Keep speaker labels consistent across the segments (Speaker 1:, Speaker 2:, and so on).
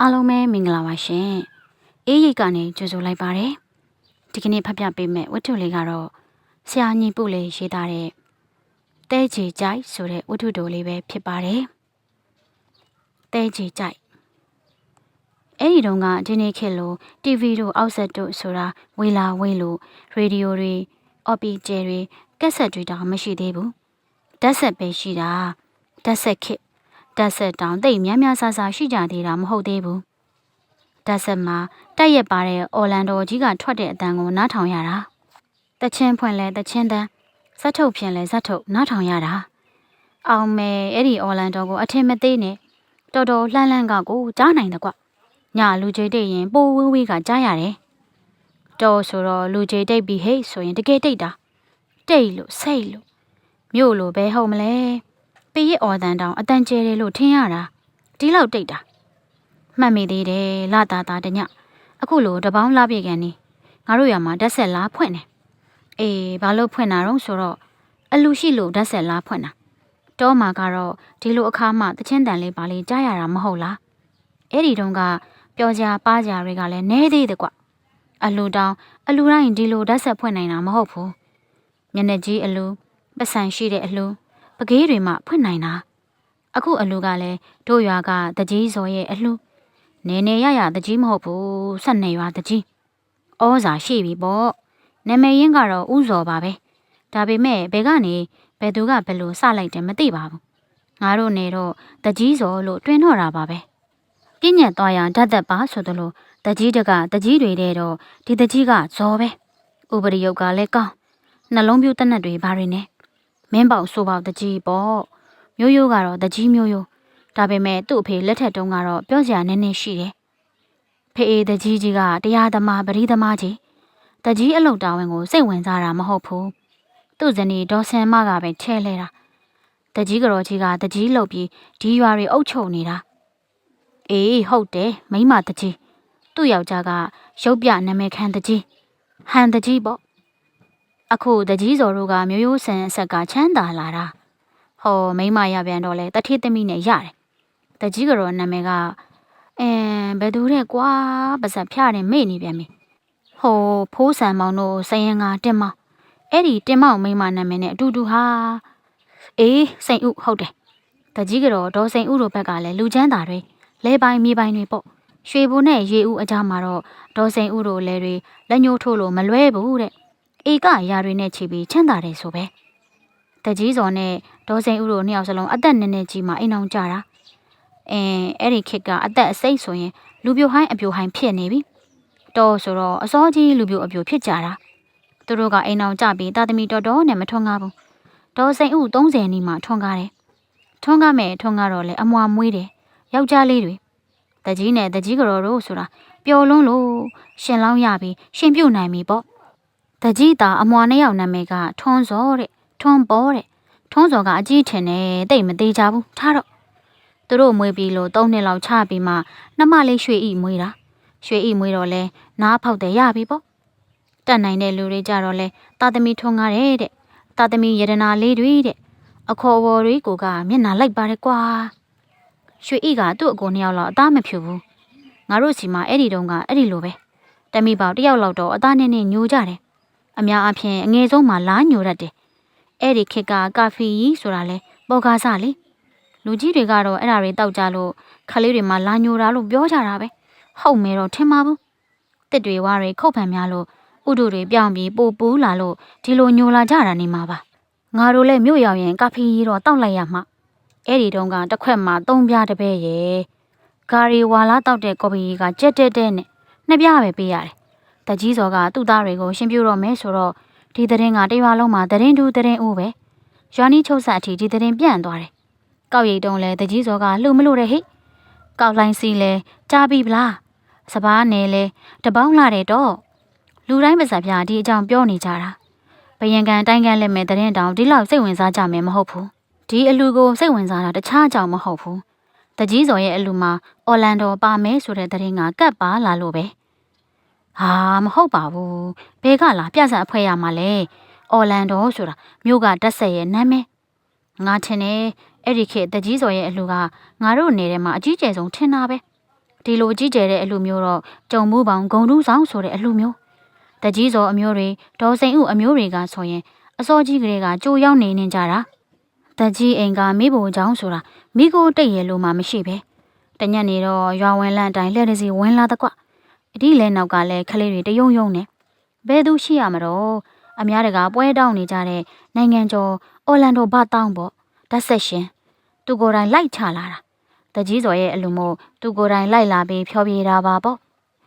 Speaker 1: အားလုံးပဲမင်္ဂလာပါရှင်အေးရိတ်ကနေကြိုဆိုလိုက်ပါတယ်ဒီကနေ့ဖတ်ပြပေးမယ့်ဝတ္ထုလေးကတော့ဆရာညီပုလေးရေးသားတဲ့တဲချီကြိုက်ဆိုတဲ့ဝတ္ထုတိုလေးပဲဖြစ်ပါတယ်တဲချီကြိုက်အဲ့ဒီတုန်းကဒီနေ့ခေတ်လို TV တို့အောက်ဆက်တို့ဆိုတာဝေလာဝေးလို့ရေဒီယိုတွေအော်ပီကျယ်တွေကက်ဆက်တွေတောင်မရှိသေးဘူးဓာတ်ဆက်ပဲရှိတာဓာတ်ဆက်ခေတ် ဓာတ်ဆက်တောင်တိတ်များများဆဆရှိကြသေးတာမဟုတ်သေးဘူးဓာတ်ဆက်မှာတက်ရက်ပါတဲ့အော်လန်ဒိုကြီးကထွက်တဲ့အတန်ကိုနားထောင်ရတာတချင်းဖွင့်လဲတချင်းတန်းဇက်ထုတ်ဖြင့်လဲဇက်ထုတ်နားထောင်ရတာအောင်မဲအဲ့ဒီအော်လန်ဒိုကိုအထင်မသေးနဲ့တော်တော်လှမ်းလှမ်းကကိုကြားနိုင်တယ်ကွညလူကြီးတိတ်ရင်ပိုးဝေးဝေးကကြားရတယ်တော်ဆိုတော့လူကြီးတိတ်ပြီးဟိတ်ဆိုရင်တကယ်တိတ်တာတိတ်လို့စိတ်လို့မြို့လိုပဲဟုတ်မလဲ ပေရစ်အော်တန်တောင်အတန်ကျဲတယ်လို့ထင်ရတာဒီလောက်တိတ်တာမှတ်မိသေးတယ်လာတာတာတညအခုလိုတပေါင်းလာပြေကန်နေငါတို့ရမှာဓာတ်ဆက်လားဖွင့်နေအေးဘာလို့ဖွင့်တာတော့ဆိုတော့အလူရှိလို့ဓာတ်ဆက်လားဖွင့်တာတောမှာကတော့ဒီလိုအခါမှတချင်းတန်လေးပါလေးကြားရတာမဟုတ်လားအဲ့ဒီတုန်းကပျော်ကြပါကြတွေကလည်းနဲသေးတယ်ကွအလူတောင်အလူတိုင်းဒီလိုဓာတ်ဆက်ဖွင့်နိုင်တာမဟုတ်ဘူးမျက်နှာကြီးအလူပတ်စံရှိတဲ့အလူ ပကေးတွေမှဖွင့်နိုင်တာအခုအလူကလည်းတို့ရွာကတကြီးစော်ရဲ့အလူနေနေရရတကြီးမဟုတ်ဘူးဆက်နေရွာတကြီးဩဇာရှိပြီပေါ့နာမည်ရင်းကတော့ဥဇော်ပါပဲဒါပေမဲ့ဘယ်ကနေဘယ်သူကဘယ်လိုစလိုက်တယ်မသိပါဘူးငါတို့နေတော့တကြီးစော်လို့တွင်တော့တာပါပဲပြညတ်သွားရဓာတ်သက်ပါဆိုသလိုတကြီးတကတကြီးတွေတဲ့တော့ဒီတကြီးကဇော်ပဲဥပရိယုတ်ကလည်းကောင်းနှလုံးပြူးတက်နက်တွေဘာတွေနဲ့ မင်းပေါက်ဆိုပေါက်တကြီးပေါ့မျိုးရိုးကတော့တကြီးမျိုးရိုးဒါပေမဲ့သူ့အဖေလက်ထက်တုန်းကတော့ပြောစရာနည်းနည်းရှိတယ်ဖေအေးတကြီးကြီးကတရားသမားပရိသမားကြီးတကြီးအလုတ်တာဝန်ကိုစိတ်ဝင်စားတာမဟုတ်ဘူးသူ့ဇနီးဒေါ်ဆန်မကပဲထဲလဲတာတကြီးကတော်ကြီးကတကြီးလှုပ်ပြီးဒီရွာတွေအုပ်ချုပ်နေတာအေးဟုတ်တယ်မိမတကြီးသူ့ယောက်ျားကရုပ်ပြနာမည်ခံတကြီးဟန်တကြီးပေါ့ အခုတကြီးစော်တို့ကမျိုးရိုးဆန်အဆက်ကချမ်းသာလာတာဟောမိမရပြန်တော့လဲတထေးသမီးနဲ့ရတယ်တကြီးကတော်နာမည်ကအင်းဘယ်သူတဲ့ကွာပါစက်ဖြားတယ်မေ့နေပြန်ပြီဟိုဖိုးဆန်မောင်တို့စရင်ကတင်မောင်အဲ့ဒီတင်မောင်မိမနာမည်နဲ့အတူတူဟာအေးစိန်ဥဟုတ်တယ်တကြီးကတော်ဒေါ်စိန်ဥတို့ဘက်ကလည်းလူချမ်းသာတွေလဲပိုင်းမြေပိုင်းတွေပေါ့ရွှေဘုံနဲ့ရေဦးအကြောင်းမှာတော့ဒေါ်စိန်ဥတို့လဲတွေလက်ညှိုးထိုးလို့မလွဲဘူးတဲ့ ဧကအရာတွေနဲ့ချီပြီးချမ်းသာတယ်ဆိုပဲတကြီးစော်နဲ့ဒေါ်စိန်ဥတို့နှစ်ယောက်စလုံးအသက်နည်းနည်းကြီးမှအိမ်အောင်ကြတာအင်းအဲ့ဒီခစ်ကအသက်အစိတ်ဆိုရင်လူပြိုဟိုင်းအပြိုဟိုင်းဖြစ်နေပြီတော်ဆိုတော့အစောကြီးလူပြိုအပြိုဖြစ်ကြတာသူတို့ကအိမ်အောင်ကြပြီးတာသမီတော်တော်နဲ့မထွန်းကားဘူးဒေါ်စိန်ဥ30နီးမှထွန်းကားတယ်ထွန်းကားမဲ့ထွန်းကားတော့လေအမွာမွေးတယ်ယောက်ျားလေးတွေတကြီးနဲ့တကြီးကတော်တို့ဆိုတာပျော်လွန်းလို့ရှင်လောင်းရပြီးရှင်ပြုတ်နိုင်ပြီပေါ့ တကြီးသားအမွာနှစ်ယောက်နာမည်ကထွန်းစောတဲ့ထွန်းပေါ်တဲ့ထွန်းစောကအကြီးထင်တယ်တိတ်မသေးကြဘူးထားတော့သူတို့မွေးပြီးလို့၃နှစ်လောက်ချပြီးမှနှမလေးရွှေဤမွေးတာရွှေဤမွေးတော့လဲနားဖောက်တယ်ရပြီပေါ့တက်နိုင်တဲ့လူတွေကြတော့လဲတာသမီထွန်းကားတဲ့တဲ့တာသမီယရနာလေးတွေတဲ့အခေါ်အဝေါ်တွေကိုကမျက်နှာလိုက်ပါတယ်ကွာရွှေဤကသူ့အကိုနှစ်ယောက်လောက်အသားမဖြူဘူးငါတို့စီမှာအဲ့ဒီတုန်းကအဲ့ဒီလိုပဲတမိပေါတစ်ယောက်လောက်တော့အသားနဲ့နဲ့ညိုကြတယ် အများအပြားအငယ်ဆုံးမှလားညိုတတ်တယ်အဲ့ဒီခေတ်ကကာဖီဆိုတာလဲပေါ်ကားစားလေလူကြီးတွေကတော့အဲ့ဒါတွေတောက်ကြလို့ခလေးတွေမှလာညိုတာလို့ပြောကြတာပဲဟုတ်မဲတော့ထင်ပါဘူးတစ်တွေဝါတွေခုတ်ဖန်များလို့ဥဒုတွေပြောင်းပြီးပိုပူးလာလို့ဒီလိုညိုလာကြတာနေမှာပါငါတို့လည်းမြို့ရောက်ရင်ကာဖီတော့တောက်လိုက်ရမှာအဲ့ဒီတုန်းကတစ်ခွက်မှာသုံးပြားတစ်ပဲရဲ့ဂါရီဝါလာတောက်တဲ့ကော်ဖီကကြက်တက်တဲ့နဲ့နှစ်ပြားပဲပေးရတယ် တကြီးစော်ကသူ့သားတွေကိုရှင်းပြတော့မယ်ဆိုတော့ဒီသတင်းကတရွာလုံးမှာသတင်းတူသတင်းဦးပဲရွာနီးချုပ်ဆက်အထိဒီသတင်းပြန့်သွားတယ်ကောက်ရိတ်တုံးလဲတကြီးစော်ကလှုပ်မလို့တဲ့ဟိကောက်လိုင်းစီလဲကြားပြီဗလားစပားနယ်လဲတပေါင်းလာတယ်တော့လူတိုင်းပါစပ်ပြဒီအကြောင်းပြောနေကြတာဘယံကန်တိုင်းကန်လက်မဲ့သတင်းတောင်ဒီလောက်စိတ်ဝင်စားကြမယ်မဟုတ်ဘူးဒီအလူကိုစိတ်ဝင်စားတာတခြားကြောင့်မဟုတ်ဘူးတကြီးစော်ရဲ့အလူမှာအော်လန်ဒိုပါမယ်ဆိုတဲ့သတင်းကကတ်ပါလာလို့ပဲ ဟာမဟုတ်ပါဘူးဘဲကလာပြဿနာအဖွဲရမှာလဲအော်လန်ဒိုဆိုတာမြို့ကတက်ဆက်ရဲ့နာမည်ငါထင်တယ်အဲ့ဒီခေတ်တကြီးစော်ရဲ့အလှကငါတို့နေထဲမှာအကြီးကျယ်ဆုံးထင်တာပဲဒီလိုအကြီးကျယ်တဲ့အလှမျိုးတော့ကြုံမှုပေါင်းဂုံတူးဆောင်ဆိုတဲ့အလှမျိုးတကြီးစော်အမျိုးတွေဒေါ်စိန်ဥအမျိုးတွေကဆိုရင်အစောကြီးကလေးကကြိုရောက်နေနေကြတာတကြီးအိမ်ကမိဖို့ကြောင်းဆိုတာမိကိုတိတ်ရလို့မှမရှိပဲတညက်နေတော့ရွာဝင်လန့်တိုင်းလှည့်တစီဝင်လာတကွာ အဒီလဲနောက်ကလည်းခလေးတွေတယုံယုံနေဘယ်သူရှိရမတော့အများတကပွဲတောင်းနေကြတဲ့နိုင်ငံကျော်အော်လန်ဒိုဘာတောင်းပေါ့ဓာတ်ဆက်ရှင်သူကိုယ်တိုင်လိုက်ချလာတာတကြီးစော်ရဲ့အလူမို့သူကိုယ်တိုင်လိုက်လာပြီးဖျော်ဖြေတာပါပေါ့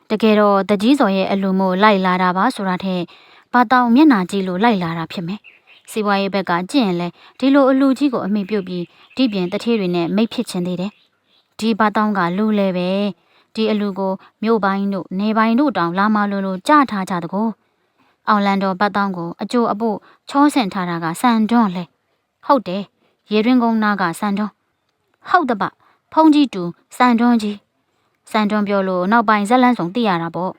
Speaker 1: တကယ်တော့တကြီးစော်ရဲ့အလူမို့လိုက်လာတာပါဆိုတာထက်ဘာတောင်းမျက်နာကြည့်လို့လိုက်လာတာဖြစ်မယ်စီးပွားရေးဘက်ကကြည့်ရင်လဲဒီလိုအလူကြီးကိုအမိပြုတ်ပြီးဒီပြင်တထေးတွေနဲ့မိတ်ဖြစ်ချင်းသေးတယ်ဒီဘာတောင်းကလူလဲပဲ ဒီအလူကိုမြို့ပိုင်းတို့နေပိုင်းတို့တောင်လာမလို့လို့ကြားထားကြတကောအောင်လန်တော်ဘတ်တောင်းကိုအကျိုးအဖို့ချောဆင်ထားတာကစံတွန်းလဲဟုတ်တယ်ရေတွင်းကုန်းနာကစံတွန်းဟုတ်တပဖုံးကြီးတူစံတွန်းကြီးစံတွန်းပြောလို့နောက်ပိုင်းဇက်လန်းဆောင်သိရတာပေါ့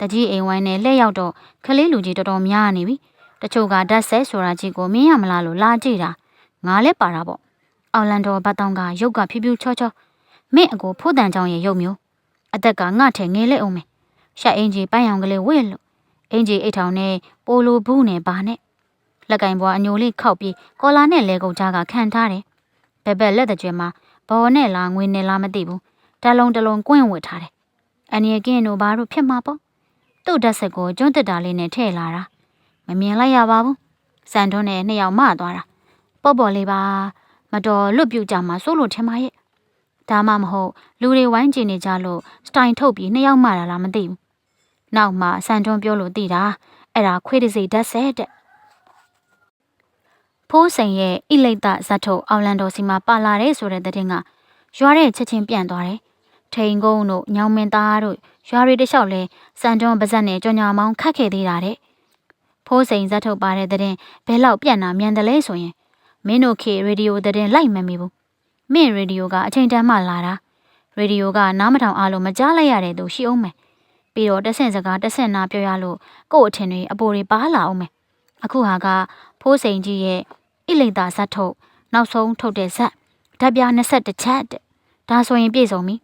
Speaker 1: တကြီးအိမ်ဝိုင်းနဲ့လှည့်ရောက်တော့ခလေးလူကြီးတော်တော်များနေပြီတချို့ကဓာတ်ဆက်ဆိုတာကြီးကိုမင်းရမလားလို့လာကြည့်တာငါလည်းပါတာပေါ့အောင်လန်တော်ဘတ်တောင်းကရုပ်ကဖြူးဖြူးချောချောမင်းအကိုဖိုးတန်ချောင်းရဲ့ရုပ်မျိုး အသက်ကငှထဲငဲလဲအောင်မယ်ရှက်အင်ကြီးပန်းရောင်ကလေးဝင့်လို့အင်ကြီးအိတ်ထောင်နဲ့ပိုလိုဘူးနဲ့ပါနဲ့လက်ကင်ဘွားအညိုလေးခောက်ပြီးကော်လာနဲ့လဲကုန်ကြားကခံထားတယ်ဘက်ဘက်လက်တကြွမှာဘော်နဲ့လားငွေနဲ့လားမသိဘူးတလုံးတလုံးကွင့်ဝတ်ထားတယ်အန်ရကင်းတို့ဘာလို့ဖြစ်မှာပေါ့သူ့ဓာတ်ဆက်ကိုကျွန်းတက်တာလေးနဲ့ထည့်လာတာမမြင်လိုက်ရပါဘူးစံတွန်းနဲ့နှစ်ယောက်မသွားတာပေါ့ပေါ့လေးပါမတော်လွတ်ပြူကြမှာစိုးလို့ထင်ပါရဲ့ ဒါမှမဟုတ်လူတွေဝိုင်းကျင်နေကြလို့စတိုင်ထုတ်ပြီးနှစ်ယောက်မှတာလားမသိဘူးနောက်မှစံတွန်းပြောလို့သိတာအဲ့ဒါခွေးတစိဓာတ်ဆက်တဲ့ဖိုးစိန်ရဲ့ဣလိတ်တဇတ်ထုတ်အော်လန်ဒိုစီမှာပါလာတဲ့ဆိုတဲ့တဲ့တင်ကရွာတဲ့ချက်ချင်းပြန့်သွားတယ်ထိန်ကုန်းတို့ညောင်မင်းသားတို့ရွာတွေတလျှောက်လဲစံတွန်းပါဇက်နဲ့ကြော်ညာမောင်းခတ်ခဲ့သေးတာတဲ့ဖိုးစိန်ဇက်ထုတ်ပါတဲ့တဲ့ဘဲလောက်ပြန့်တာမြန်တယ်လဲဆိုရင်မင်းတို့ခေရေဒီယိုတဲ့လိုက်မမီဘူး မင်းရေဒီယိုကအချိန်တန်းမှလာတာရေဒီယိုကနားမထောင်အားလို့မကြားလိုက်ရတဲ့သူရှိအောင်မယ်ပြီးတော့တဆင့်စကားတဆင့်နာပြောရလို့ကို့အထင်တွေအပေါ်တွေပါလာအောင်မယ်အခုဟာကဖိုးစိန်ကြီးရဲ့ဣလိတာဇက်ထုတ်နောက်ဆုံးထုတ်တဲ့ဇက်ဓာတ်ပြား21ချက်တဲ့ဒါဆိုရင်ပြည့်စုံပြီ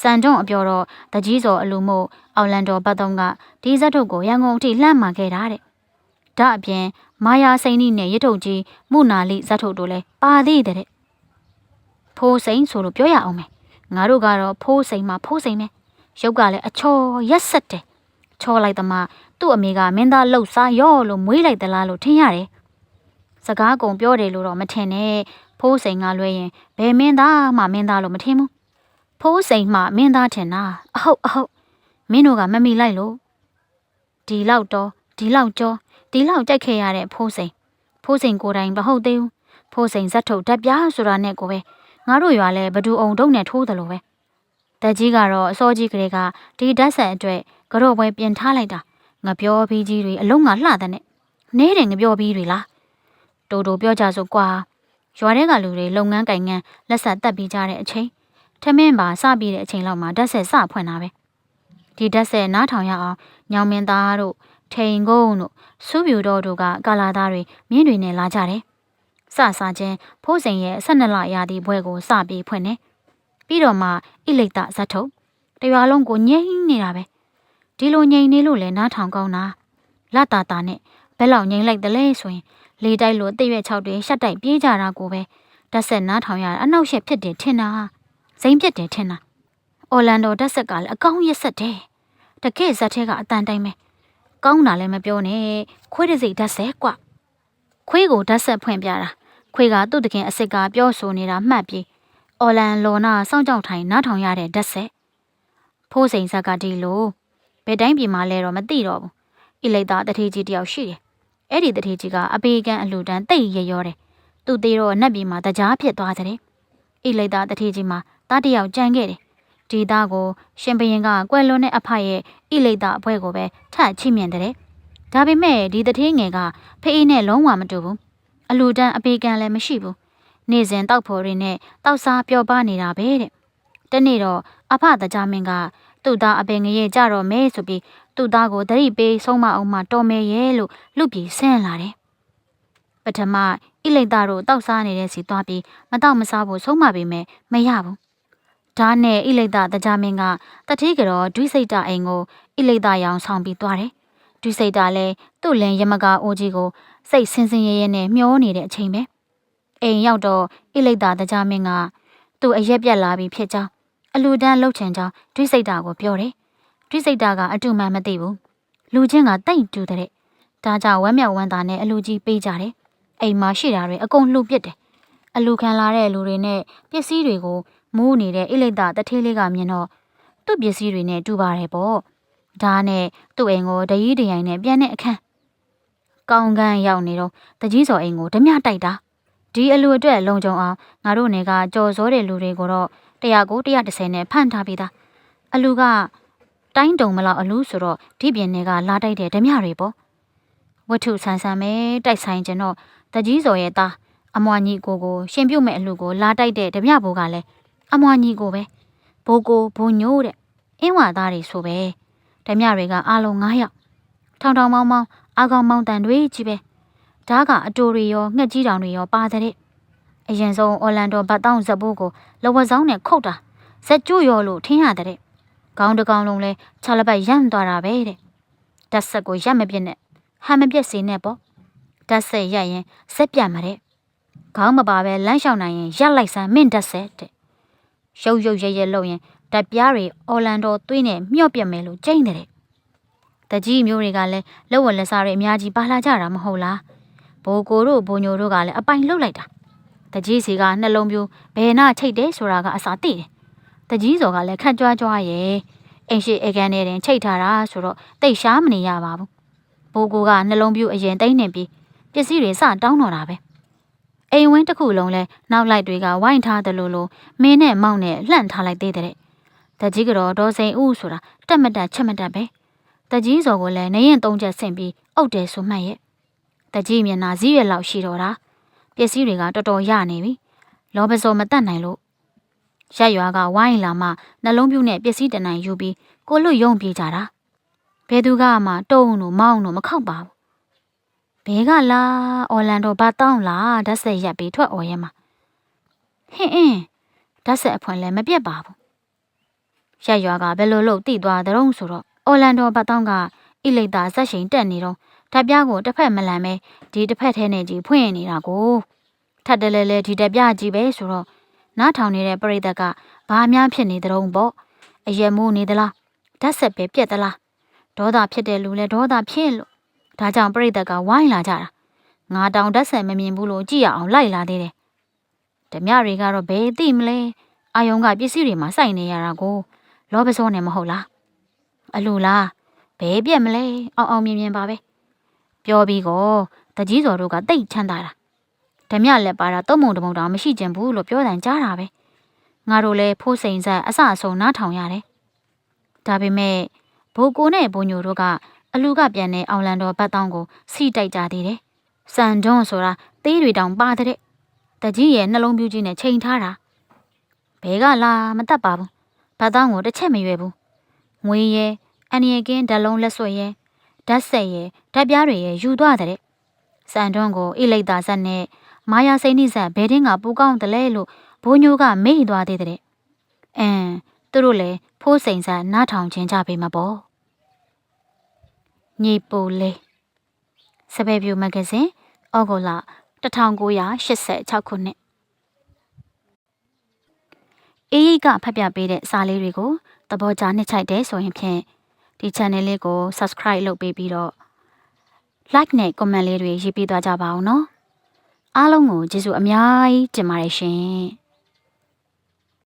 Speaker 1: စံတွန်းအပြောတော့တကြီးစော်အလူမို့အော်လန်ဒိုဘတ်တုံးကဒီဇက်ထုတ်ကိုရန်ကုန်အထိလှမ်းမာခဲ့တာတဲ့ဒါအပြင်မာယာစိန်နီနဲ့ရစ်ထုတ်ကြီးမုနာလိဇက်ထုတ်တို့လည်းပါသေးတဲ့ ဖိုးစိန်ဆိုလို့ပြောရအောင်မယ်ငါတို့ကတော့ဖိုးစိန်မှာဖိုးစိန်ပဲရုပ်ကလည်းအချော်ရက်ဆက်တယ်ချောလိုက်သမားသူ့အမေကမင်းသားလှုပ်စားရော့လို့မွေးလိုက်သလားလို့ထင်ရတယ်စကားကုန်ပြောတယ်လို့တော့မထင်နဲ့ဖိုးစိန်ကလွဲရင်ဘယ်မင်းသားမှမင်းသားလို့မထင်ဘူးဖိုးစိန်မှမင်းသားထင်တာအဟုတ်အဟုတ်မင်းတို့ကမမီလိုက်လို့ဒီလောက်တော့ဒီလောက်ကြောဒီလောက်ကြိုက်ခဲ့ရတဲ့ဖိုးစိန်ဖိုးစိန်ကိုယ်တိုင်မဟုတ်သေးဘူးဖိုးစိန်ဇက်ထုတ်ဓာတ်ပြားဆိုတာနဲ့ကိုပဲ ငါတို့ရွာလဲဘဒူအောင်တုံးနဲ့ထိုးတယ်လို့ပဲတက်ကြီးကတော့အစောကြီးကလေးကဒီဓာတ်ဆက်အတွက်ကြော့ပွဲပြင်ထားလိုက်တာငပြောပြီးကြီးတွေအလုံးကလှတဲ့နဲ့နဲတယ်ငပြောပြီးတွေလားတိုးတိုးပြောကြစို့ကွာရွာထဲကလူတွေလုပ်ငန်းကင်ငန်းလက်ဆက်တက်ပြီးကြတဲ့အချိန်ထမင်းပါစပြီးတဲ့အချိန်လောက်မှာဓာတ်ဆက်စဖွင့်တာပဲဒီဓာတ်ဆက်နားထောင်ရအောင်ညောင်မင်းသားတို့ထိန်ကုန်းတို့စူးပြူတော်တို့ကကာလာသားတွေမြင်းတွေနဲ့လာကြတယ် စစချင်းဖိုးစိန်ရဲ့12လရာသီဘွဲကိုစပြီးဖွင့်နေပြီးတော့မှဣလိတ်တဇတ်ထုတ်တရွာလုံးကိုငြိမ့်နေတာပဲဒီလိုငြိမ်နေလို့လဲနားထောင်ကောင်းတာလာတာတာနဲ့ဘယ်လောက်ငြိမ်လိုက်တယ်လဲဆိုရင်လေတိုက်လို့တည့်ရွက်ချောက်တွေရှက်တိုက်ပြေးကြတာကိုပဲတက်ဆက်နားထောင်ရအနောက်ရှက်ဖြစ်တယ်ထင်တာစိမ့်ဖြစ်တယ်ထင်တာအော်လန်ဒိုတက်ဆက်ကလည်းအကောင်းရက်ဆက်တယ်တကယ်ဇက်ထဲကအတန်တိုင်းပဲကောင်းတာလည်းမပြောနဲ့ခွေးတစ်စိတ်ဓာတ်ဆက်ကွခွေးကိုဓာတ်ဆက်ဖွင့်ပြတာ ခွေးကသူ့တခင်အစ်စ်ကပြောဆိုနေတာမှတ်ပြီးအော်လန်လော်နာစောင့်ကြောက်ထိုင်နားထောင်ရတဲ့ဓာတ်ဆက်ဖိုးစိန်ဇက်ကဒီလိုဘယ်တိုင်းပြည်မှာလဲတော့မသိတော့ဘူးဣလိတ်သားတထေးကြီးတယောက်ရှိတယ်အဲ့ဒီတထေးကြီးကအပေကန်အလှူဒန်းတိတ်ရရောတယ်သူသေးတော့နတ်ပြည်မှာတကြားဖြစ်သွားတဲ့ဣလိတ်သားတထေးကြီးမှာတားတယောက်ကြံခဲ့တယ်ဒီသားကိုရှင်ဘရင်ကကွယ်လွန်တဲ့အဖရဲ့ဣလိတ်သားအဖွဲကိုပဲထတ်ချိမြင်တဲ့ဒါပေမဲ့ဒီတထေးငယ်ကဖေးအေးနဲ့လုံးဝမတူဘူး အလူတန်းအပေကန်လည်းမရှိဘူးနေ့စဉ်တောက်ဖို့တွေနဲ့တောက်စားပျော်ပါနေတာပဲတဲ့တနေ့တော့အဖတကြမင်းကသူ့သားအပင်ငရဲကြတော့မဲဆိုပြီးသူ့သားကိုတရိပေးဆုံးမအောင်မှတော်မဲရဲ့လို့လူပြည်ဆင်းလာတယ်ပထမဣလိတ်သားတို့တောက်စားနေတဲ့စီသွားပြီးမတော့မစားဖို့ဆုံးမပေမဲ့မရဘူးဒဒါနဲ့ဣလိတ်တတကြမင်းကတတိကတော့ဒွိစိတ်တအိမ်ကိုဣလိတ်တရောင်ဆောင်ပြီးသွားတယ်ဒွိစိတ်တလည်းသူ့လင်ရမကာအိုကြီးကို စိတ်ဆင်းဆင်းရဲရဲနဲ့မျောနေတဲ့အချိန်ပဲအိမ်ရောက်တော့ဣလိတ်တတကြမင်းကသူ့အရက်ပြက်လာပြီးဖြစ်ကြောင်းအလူတန်းလှုပ်ချင်ကြောင်းဒွိစိတ်တကိုပြောတယ်ဒွိစိတ်တကအတူမှမသိဘူးလူချင်းကတိတ်တူတဲ့ဒါကြောင့်ဝမ်းမြောက်ဝမ်းသာနဲ့အလူကြီးပေးကြတယ်အိမ်မှာရှိတာတွေအကုန်လှုပ်ပစ်တယ်အလူခံလာတဲ့လူတွေနဲ့ပစ္စည်းတွေကိုမိုးနေတဲ့ဣလိတ်တတထေးလေးကမြင်တော့သူ့ပစ္စည်းတွေနဲ့တူပါတယ်ပေါ့ဒါနဲ့သူ့အိမ်ကိုတရီးတရိုင်နဲ့ပြန်တဲ့အခန်း ကောင်းကန်းရောက်နေတော့တကြီးစော်အိမ်ကိုဓမြတိုက်တာဒီအလူအတွက်လုံခြုံအောင်ငါတို့နေကကြော်စောတဲ့လူတွေကိုတော့100ကို130နဲ့ဖန့်ထားပြီးသားအလူကတိုင်းတုံမလောက်အလူဆိုတော့ဒီပြင်တွေကလာတိုက်တဲ့ဓမြတွေပေါ့ဝတ္ထုဆန်းဆန်းပဲတိုက်ဆိုင်ကျင်တော့တကြီးစော်ရဲ့သားအမွာညီကိုကိုရှင်ပြုတ်မဲ့အလူကိုလာတိုက်တဲ့ဓမြဘိုးကလည်းအမွာညီကိုပဲဘိုးကိုဘိုးညိုးတဲ့အင်းဝါသားတွေဆိုပဲဓမြတွေကအားလုံး9ယောက်ထောင်ထောင်မောင်းမောင်း အာကောင်မောင်းတန်တွေကြီးပဲဓားကအတိုတွေရောငှက်ကြီးတောင်တွေရောပါတဲ့အရင်ဆုံးအော်လန်ဒိုဘတ်တောင်းဇဘိုးကိုလဝဆောင်းနဲ့ခုတ်တာဇက်ကျွရော်လို့ထင်းရတဲ့ခေါင်းတစ်ကောင်လုံးလဲခြာလပတ်ရမ်းသွားတာပဲတဲ့ဓာတ်ဆက်ကိုရက်မပြစ်နဲ့ဟန်မပြက်စေနဲ့ပေါ့ဓာတ်ဆက်ရက်ရင်စက်ပြတ်မှာတဲ့ခေါင်းမပါပဲလမ်းလျှောက်နိုင်ရင်ရက်လိုက်စမ်းမင့်ဓာတ်ဆက်တဲ့ရုပ်ရုပ်ရဲရဲလုပ်ရင်ဓာတ်ပြားတွေအော်လန်ဒိုသွေးနဲ့မြော့ပြက်မယ်လို့ကြိမ့်တဲ့ တကြီးမျိုးတွေကလည်းလက်ဝက်လက်စားတွေအများကြီးပါလာကြတာမဟုတ်လားဘိုးကိုတို့ဘိုးညိုတို့ကလည်းအပိုင်လှုပ်လိုက်တာတကြီးစီကနှလုံးပြိုးဘယ်နာချိတ်တယ်ဆိုတာကအစာသိတယ်တကြီးစော်ကလည်းခန့်ကြွားကြွားရဲ့အိမ်ရှိအကန်နဲ့တင်ချိတ်ထားတာဆိုတော့တိတ်ရှားမနေရပါဘူးဘိုးကိုကနှလုံးပြိုးအရင်တိတ်နေပြီးပစ္စည်းတွေစတောင်းတော့တာပဲအိမ်ဝင်းတစ်ခုလုံးလဲနောက်လိုက်တွေကဝိုင်းထားတယ်လို့လို့မင်းနဲ့မောင်နဲ့လှန့်ထားလိုက်သေးတဲ့တကြီးကတော့ဒေါ်စိန်ဦးဆိုတာတက်မတက်ချက်မတက်ပဲ တကြီးစော်ကိုလည်းနေရင်သုံးချက်ဆင့်ပြီးအုတ်တယ်ဆိုမှတ်ရဲ့တကြီးမျက်နှာစည်းရွက်လောက်ရှိတော့တာပစ္စည်းတွေကတော်တော်ရနေပြီလောဘစော်မတတ်နိုင်လို့ရက်ရွာကဝိုင်းလာမှနှလုံးပြူနဲ့ပစ္စည်းတနံယူပြီးကိုလွတ်ယုံပြေးကြတာဘယ်သူကမှတုံးလို့မောင်းလို့မခောက်ပါဘူးဘဲကလာအော်လန်ဒိုဘာတောင်းလာဓာတ်ဆက်ရက်ပြီးထွက်អော်ရဲမှာဟင်းအင်းဓာတ်ဆက်အဖွင့်လည်းမပြတ်ပါဘူးရက်ရွာကဘယ်လိုလုပ်တိသွားတဲ့ုံဆိုတော့ အော်လန်ဒိုဘာတောင်းကအီလိတ်တာဇက်ရှိန်တက်နေတော့ဓာတ်ပြားကိုတစ်ဖက်မလန်ပဲဒီတစ်ဖက်ထဲနဲ့ကြီးဖွင့်နေတာကိုထပ်တလဲလဲဒီတက်ပြားကြီးပဲဆိုတော့နားထောင်နေတဲ့ပရိသတ်ကဘာများဖြစ်နေတဲ့ုံပေါ့အယက်မိုးနေသလားဓာတ်ဆက်ပဲပြက်သလားဒေါသဖြစ်တဲ့လူလဲဒေါသဖြစ်လို့ဒါကြောင့်ပရိသတ်ကဝိုင်းလာကြတာငါတောင်ဓာတ်ဆက်မမြင်ဘူးလို့ကြည့်ရအောင်လိုက်လာသေးတယ်ဓမြတွေကတော့ဘယ်သိမလဲအာယုံကပစ္စည်းတွေမှာစိုက်နေရတာကိုလောဘစောနေမဟုတ်လား အလူလားဘဲပြက်မလဲအောင်အောင်မြင်မြင်ပါပဲပြောပြီးကောတကြီးစော်တို့ကတိတ်ချမ်းသာတာဓမြလက်ပါတာသုံးမုံတမုံတောင်မရှိကျင်ဘူးလို့ပြောတယ်ကြားတာပဲငါတို့လည်းဖိုးစိန်ဆက်အဆအဆုံနားထောင်ရတယ်ဒါပေမဲ့ဘိုကိုနဲ့ဘိုညိုတို့ကအလူကပြန်တဲ့အောင်လန်တော်ဘတ်တောင်းကိုစီတိုက်ကြသေးတယ်စံတွန်းဆိုတာသေးတွေတောင်ပါတဲ့တကြီးရဲ့နှလုံးပြူးကြီးနဲ့ချိန်ထားတာဘဲကလာမတတ်ပါဘူးဘတ်တောင်းကိုတစ်ချက်မရွယ်ဘူး ငွေရဲ့အန်ရီကင်းဓာတ်လုံးလက်ဆွဲရဲ့ဓာတ်ဆက်ရဲ့ဓာတ်ပြားတွေရဲ့ယူသွားတဲ့စံတွန်းကိုအိလိတ်သာဆက်နဲ့မာယာစိန်နိဆက်ဘဲတင်းကပူကောင်းတယ်လေလို့ဘိုးညိုကမေ့သွားသေးတဲ့အင်းသူတို့လည်းဖိုးစိန်ဆက်နားထောင်ခြင်းကြပေမှာပေါ့ညီပူလေးစပယ်ပြူမဂ္ဂဇင်းဩဂုတ်လ1986ခုနှစ်အေးရိတ်ကဖတ်ပြပေးတဲ့စာလေးတွေကို သဘောကျနှစ်ချိုက်တယ်ဆိုရင်ဖြင့်ဒီ channel လေးကို subscribe လုပ်ပေးပြီးတော့ like နဲ့ comment လေးတွေရေးပေးသွားကြပါအောင်နော်အားလုံးကိုကျေးဇူးအများကြီးတင်ပါတယ်ရှင်